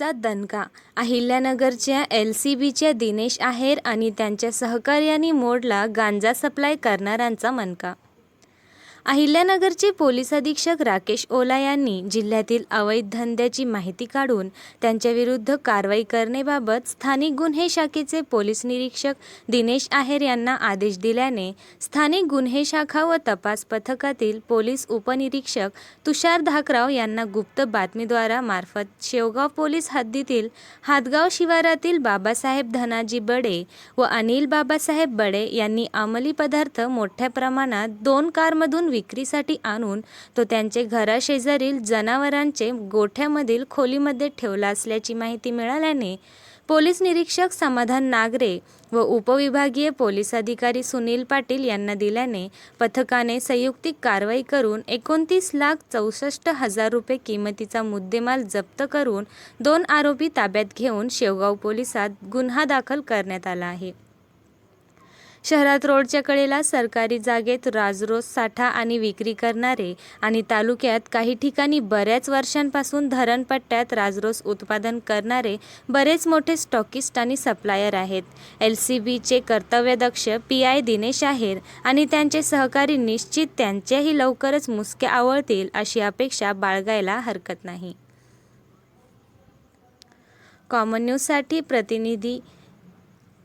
गांजाचा दणका. अहिल्यानगरच्या L C बीच्या दिनेश आहेर आणि त्यांच्या सहकार्यांनी मोडला गांजा सप्लाय करणाऱ्यांचा मनका. अहिल्यानगरचे पोलीस अधीक्षक राकेश ओला यांनी जिल्ह्यातील अवैध धंद्याची माहिती काढून त्यांच्याविरुद्ध कारवाई करण्याबाबत स्थानिक गुन्हे शाखेचे पोलीस निरीक्षक दिनेश आहेर यांना आदेश दिल्याने स्थानिक गुन्हे शाखा व तपास पथकातील पोलीस उपनिरीक्षक तुषार धाकराव यांना गुप्त बातमीद्वारा मार्फत शेवगाव पोलीस हद्दीतील हातगाव शिवारातील बाबासाहेब धनाजी बडे व अनिल बाबासाहेब बडे यांनी अंमली पदार्थ मोठ्या प्रमाणात दोन कारमधून विक्रीसाठी आणून तो त्यांचे घराशेजारील जनावरांचे गोठ्यामधील खोलीमध्ये ठेवला असल्याची माहिती मिळाल्याने पोलीस निरीक्षक समाधान नागरे व उपविभागीय पोलीस अधिकारी सुनील पाटील यांना दिल्याने पथकाने संयुक्तिक कारवाई करून एकोणतीस लाख चौसष्ट हजार रुपये किमतीचा मुद्देमाल जप्त करून दोन आरोपी ताब्यात घेऊन शेवगाव पोलिसात गुन्हा दाखल करण्यात आला आहे. शहरात रोडच्या कडेला सरकारी जागेत राजरोस साठा आणि विक्री करणारे आणि तालुक्यात काही ठिकाणी बऱ्याच वर्षांपासून धरणपट्ट्यात राजरोस उत्पादन करणारे बरेच मोठे स्टॉकिस्ट आणि सप्लायर आहेत. एल सी बीचे कर्तव्यदक्ष पी आय दिनेश आहेर आणि त्यांचे सहकारी निश्चित त्यांच्याही लवकरच मुसके आवळतील अशी अपेक्षा बाळगायला हरकत नाही. कॉमन न्यूजसाठी प्रतिनिधी